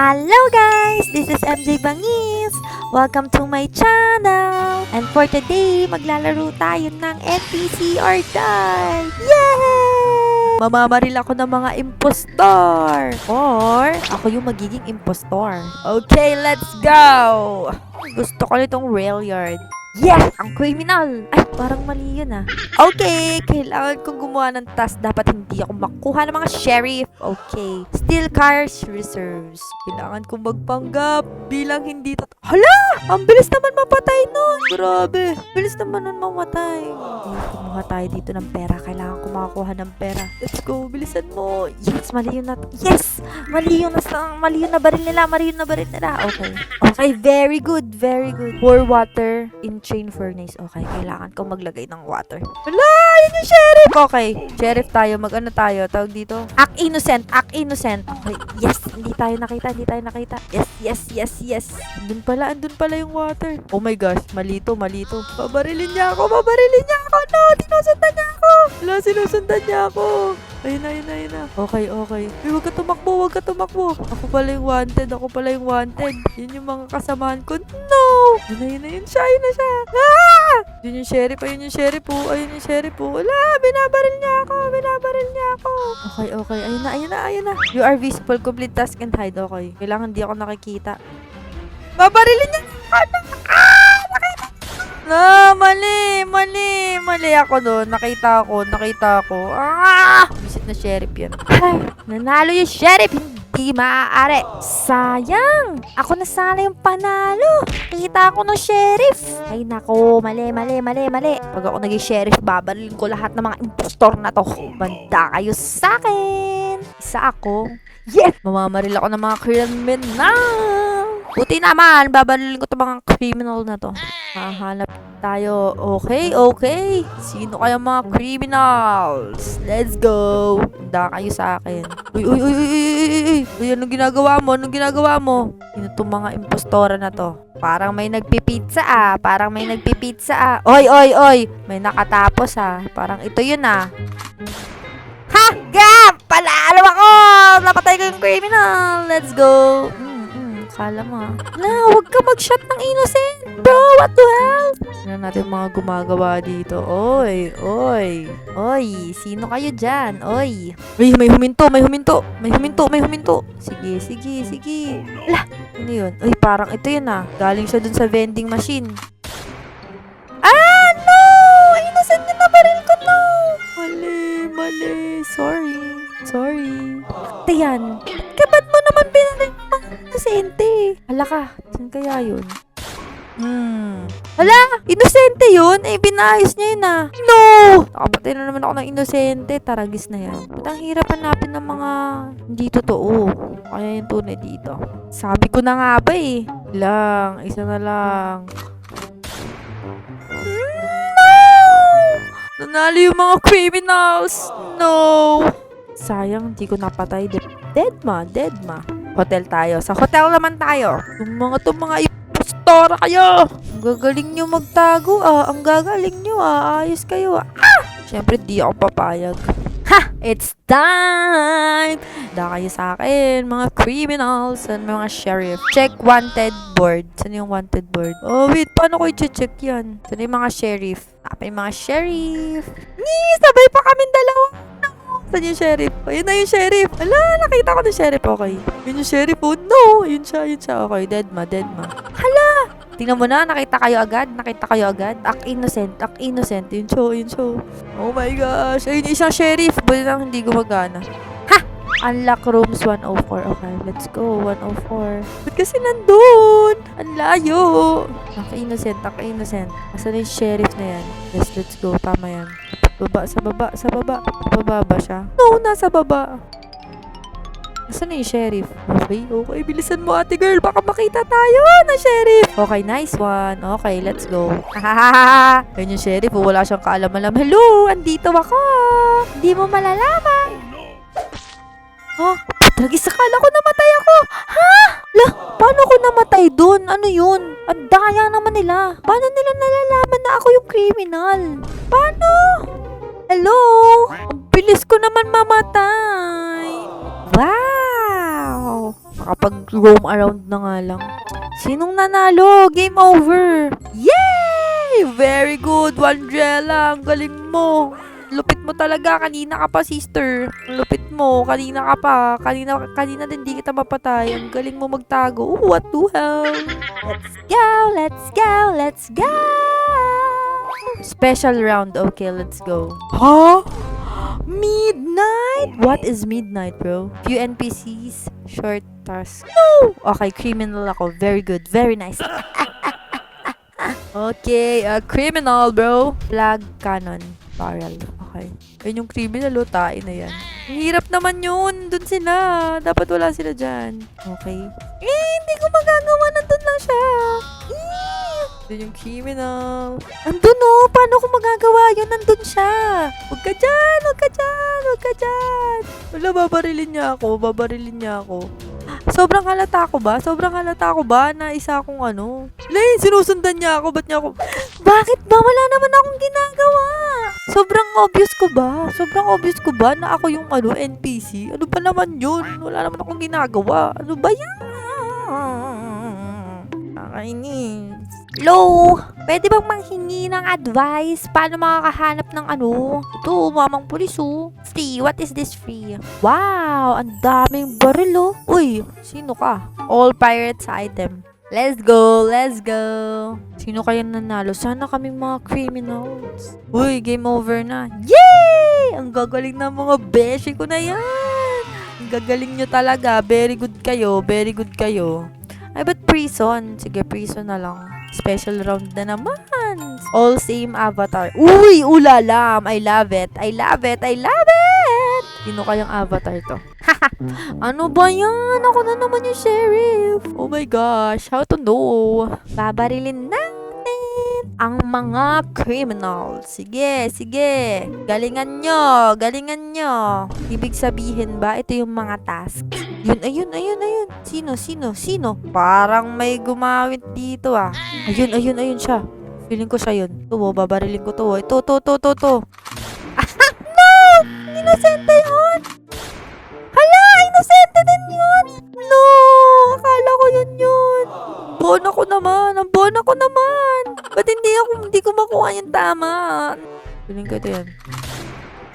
Hello guys! This is MJ Bangis! Welcome to my channel! And for today, maglalaro tayo ng NPC or Die! Yay! Mamamaril ako ng mga impostor! Or, ako yung magiging impostor. Okay, let's go! Gusto ko nitong rail yard. Yes! Ang criminal! Ay, parang mali yun ah. Okay, kailangan kong gumawa ng task. Dapat hindi ako makuha ng mga sheriff. Okay. Steel cars reserves. Kailangan kong magpanggap bilang hindi tot... Hala! Ang bilis naman mapatay nun! Grabe! Bilis naman nun mamatay. Okay, kumuha tayo dito ng pera. Kailangan ko makakuha ng pera. Let's go! Bilisan mo! Yes! Mali yun na... Yes! Mali yun na... Mali yun na baril nila. Mali yun na baril nila. Okay. Okay, very good. Very good. Pour water in chain furnace. Okay, kailangan ko maglagay ng water. Wala! Yun yung sheriff! Okay, sheriff tayo. Mag-ano tayo? Tawag dito? Act innocent. Act innocent. Okay, yes! Hindi tayo nakita. Hindi tayo nakita. Yes, yes, yes, yes. Andun pala. Andun pala yung water. Oh my gosh. Malito, malito. Babarilin niya ako. Babarilin niya ako. No! Sinusundan niya ako. Wala, sinusundan niya ako. Ayun na, ayun na, ayun na. Okay, okay. Uy, huwag ka tumakbo, huwag ka tumakbo. Ako pala yung wanted, ako pala yung wanted. Yun yung mga kasamahan ko. No! Yun na, yun na, yun siya, yun na siya. Ah! Yun yung sheriff, ayun yung sheriff po, ayun yung sheriff po. Wala, binabaril niya ako, binabaril niya ako. Okay, okay, ayun na, ayun na, ayun na. You are visible, complete task and hide, okay. Kailangan di ako nakikita. Babarilin niya! Ah! Na, mali, mali, mali ako doon. Nakita ko, nakita ko. Ah! Visit na sheriff yan. Ay, nanalo yung sheriff. Hindi maaari. Sayang. Ako na sana yung panalo. Nakita ako ng sheriff. Ay, nako. Mali, mali, mali, mali. Pag ako naging sheriff, babarilin ko lahat ng mga impostor na to. Banda kayo sa akin. Isa ako. Yes! Mamamaril ako ng mga criminal. Buti naman, babarilin ko itong mga criminal na to. Hahanap tayo. Okay, okay. Sino kaya mga criminals? Let's go. Handa kayo sa akin. Uy, uy, uy, uy, uy, uy, uy, anong ginagawa mo? Anong ginagawa mo? Sino itong mga impostora na to? Parang may nagpipizza ah. Parang may nagpipizza ah. Oy, oy, oy. May nakatapos ah. Parang ito yun ah. Ha! Gap! Palalo ako! Napatay ko yung criminal. Let's go. Mm, mm, kala mo ah. Na, huwag ka mag-shot ng innocent. Bro, what the hell? Tingnan natin mga gumagawa dito. Oy, oy. Oy, sino kayo dyan? Oy. Uy, may huminto, may huminto. May huminto, may huminto. Sige, sige, sige. Ala, ano yun? Uy, parang ito yun ah. Galing siya dun sa vending machine. Ah, no! Innocent yun na baril ko, no! Mali, mali. Sorry. Sorry. Ate yan. Kapat mo naman pinanay pang inosente. Hala ka. Saan kaya yun? Hmm. Hala! Inosente yun? Eh, binayos niya yun ah. No! Nakapatay na naman ako ng inosente. Taragis na yan. Ba't ang hirap hanapin ng mga hindi totoo? Kaya yung tunay dito. Sabi ko na nga ba eh. Lang. Isa na lang. No! Nanalo yung mga criminals. No! Sayang, di ko napatay. De- dead ma, dead ma. Hotel tayo. Sa hotel naman tayo. Yung mga to mga impostora kayo. Ang gagaling nyo magtago ah. Ang gagaling nyo ah. Ayos kayo ah. ah! Siyempre, di ako papayag. Ha! It's time! Da kayo sa akin, mga criminals and mga sheriff. Check wanted board. Saan yung wanted board? Oh, wait. Paano ko i-check yan? Saan yung mga sheriff? Apa yung mga sheriff? Ni, sabay pa kami dalawa. Saan yung sheriff? Ayun na yung sheriff. Ala, nakita ko na sheriff. Okay. Yun yung sheriff. Oh, no! Yun siya, yun siya. Okay, dead ma, dead ma. Hala! Tingnan mo na, nakita kayo agad. Nakita kayo agad. Act innocent, act innocent. Yun siya, yun siya. Oh my gosh. Ayun isang sheriff. Buti lang hindi gumagana. Unlock rooms 104. Okay, let's go. 104. Ba't kasi nandun? Ang layo. Act innocent, act innocent. Asan yung sheriff na yan? Yes, let's go. Tama yan. Baba, sa baba, sa baba. Baba ba siya? No, nasa baba. Nasaan na yung sheriff? Okay, okay. Bilisan mo, ate girl. Baka makita tayo na sheriff. Okay, nice one. Okay, let's go. Ayun yung sheriff. Wala siyang kaalam-alam. Hello, andito ako. Hindi mo malalaman. Oh, Tragis, akala ko namatay ako. Ha? La, paano ko namatay dun? Ano yun? Ang daya naman nila. Paano nila nalalaman na ako yung criminal? Paano? Hello? Ang bilis ko naman mamatay. Wow! Nakapag-roam around na nga lang. Sinong nanalo? Game over! Yay! Very good, Wandrella. Ang galing mo. Lupit mo talaga. Kanina ka pa, sister. Lupit mo. Kanina ka pa. Kanina, kanina din di kita mapatay. Ang galing mo magtago. Ooh, what the hell? Let's go, let's go, let's go! Special round. Okay, let's go. Huh? Midnight? What is midnight, bro? Few NPCs, short task. No! Okay, criminal ako. Very good. Very nice. okay, uh, criminal, bro. Flag cannon. Barrel. Okay. Yun yung criminal, oh. Tain na yan. Hirap naman yun. Doon sila. Dapat wala sila dyan. Okay. Eh, hindi ko magagawa. Nandun lang siya. Eh, Doon yung criminal. Andun oh. Paano ko magagawa yun? Nandun siya. Huwag ka dyan. Huwag ka dyan. Huwag ka dyan. Wala, babarilin niya ako. Babarilin niya ako. Sobrang halata ko ba? Sobrang halata ko ba na isa akong ano? Lay, sinusundan niya ako. Ba't niya ako? Bakit ba? Wala naman akong ginagawa. Sobrang obvious ko ba? Sobrang obvious ko ba na ako yung ano, NPC? Ano ba naman yun? Wala naman akong ginagawa. Ano ba yan? Nakainis. Hello? Pwede bang manghingi ng advice? Paano makakahanap ng ano? Ito, mamang pulis oh. Free. What is this free? Wow! Ang daming baril oh. Uy, sino ka? All pirates item. Let's go, let's go. Sino kaya nanalo? Sana kaming mga criminals. Uy, game over na. Yay! Ang gagaling ng mga beshi ko na yan. Ang gagaling nyo talaga. Very good kayo, very good kayo. Ay, ba't prison? Sige, prison na lang. Special round na naman. All same avatar. Uy, ulalam. I love it. I love it. I love it. Sino kayang avatar to? ano ba yan? Ako na naman yung sheriff. Oh my gosh. How to know? Babarilin natin ang mga criminal. Sige, sige. Galingan nyo. Galingan nyo. Ibig sabihin ba, ito yung mga tasks. Yun, ayun, ayun, ayun. Sino, sino, sino? Parang may gumawit dito ah. Ayun, ayun, ayun siya. Feeling ko siya yun. Ito, oh, babarilin ko to. oh. Ito, to, to, to, to. no! Inosente yun! Hala! Inosente din yun! No! Akala ko yun yun. Bona ko naman. Ang bona ko naman. Ba't hindi ako, hindi ko makuha yung tama? Feeling ko ito yan.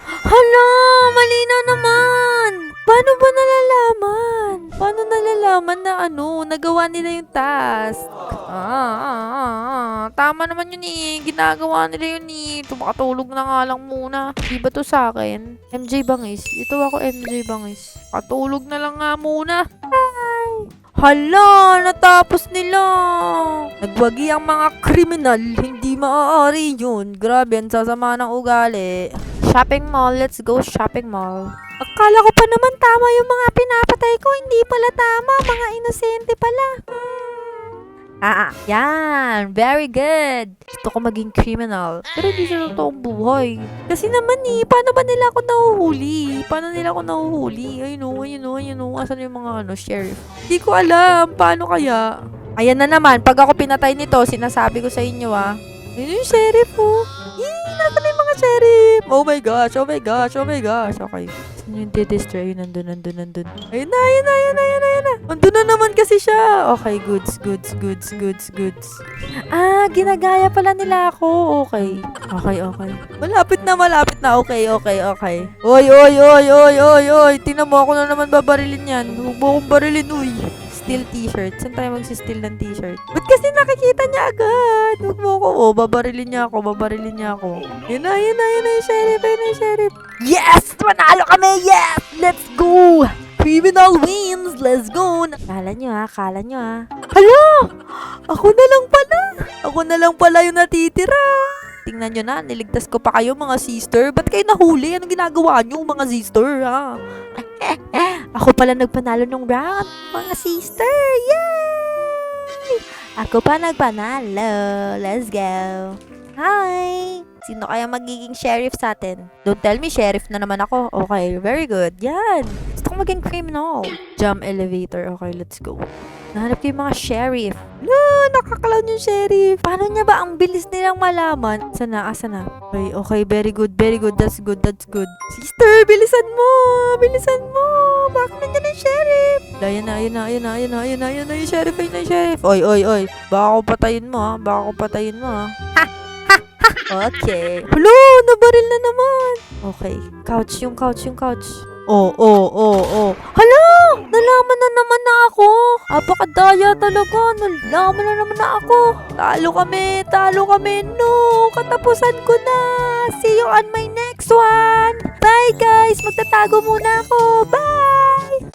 Hala! Mali na naman! Paano ba nalalaman? Paano nalalaman na ano, nagawa nila yung task? Ah, ah, ah, ah. Tama naman yun eh. Ginagawa nila yun eh. Tumakatulog na nga lang muna. Di ba to sa akin? MJ Bangis. Ito ako MJ Bangis. Katulog na lang nga muna. Hi! Hala! Natapos nila! Nagwagi ang mga kriminal. Hindi maaari yun. Grabe, ang sasama ng ugali. Shopping mall. Let's go shopping mall. Akala ko pa naman tama yung mga pinapatay ko. Hindi pala tama. Mga inosente pala. Ah, ah, yan. Very good. Gusto ko maging criminal. Pero hindi sa totoong buhay. Kasi naman eh, paano ba nila ako nahuhuli? Paano nila ako nahuhuli? Ayun o, ayun o, ayun o. Asan yung mga ano, sheriff? Hindi ko alam. Paano kaya? Ayan na naman. Pag ako pinatay nito, sinasabi ko sa inyo ah. Ayun yung sheriff oh. Nasa na mga sheriff? Oh my gosh, oh my gosh, oh my gosh. Okay. Saan yung didestroy? Ayun, nandun, nandun, nandun. Ayun na, ayun na, ayun na, ayun na, ayun na. Nandun na naman kasi siya. Okay, goods, goods, goods, goods, goods. Ah, ginagaya pala nila ako. Okay. Okay, okay. Malapit na, malapit na. Okay, okay, okay. Oy, oy, oy, oy, oy, oy. Tingnan mo, ako na naman babarilin yan. Huwag mo akong barilin, uy. Steal t-shirt. Saan tayo magsisteal ng t-shirt? Ba't kasi nakikita niya agad? Huwag mo ako. Oh, babarilin niya ako. Babarilin niya ako. Yun na, yun na, yun na yung sheriff. Yun na yung sheriff. Yes! Manalo kami! Yes! Let's go! Criminal wins! Let's go! Kala nyo ha, kala nyo ha. Hala! Ako na lang pala! Ako na lang pala yung natitira! Tingnan nyo na, niligtas ko pa kayo mga sister. Ba't kayo nahuli? Anong ginagawa nyo mga sister ha? Ako pala nagpanalo ng round, mga sister! Yay! Ako pa nagpanalo. Let's go. Hi! Sino kaya magiging sheriff sa atin? Don't tell me sheriff na naman ako. Okay, very good. Yan. Gusto ko maging criminal. Jump elevator. Okay, let's go. Nahanap ko yung mga sheriff. No, nakakalaw yung sheriff. Paano niya ba ang bilis nilang malaman? Sana, asa na? Okay, okay, very good, very good. That's good, that's good. Sister, bilisan mo! Bilisan mo! Bakit nandiyan yung sheriff? Ayun na, ayun na, ayun na, ayun na, ayun na, ayun na yung sheriff, ayun na yung sheriff. Oy, oy, oy. Baka ko patayin mo, ha? Baka ko patayin mo, ha? Okay. Hulo, nabaril na naman. Okay. Couch yung couch yung couch. Oh, oh, oh, oh. Hala! Nalaman na naman na ako. Apakadaya talaga. Nalaman na naman na ako. Talo kami, talo kami. No, katapusan ko na. See you on my next one. Bye guys. Magtatago muna ako. Bye!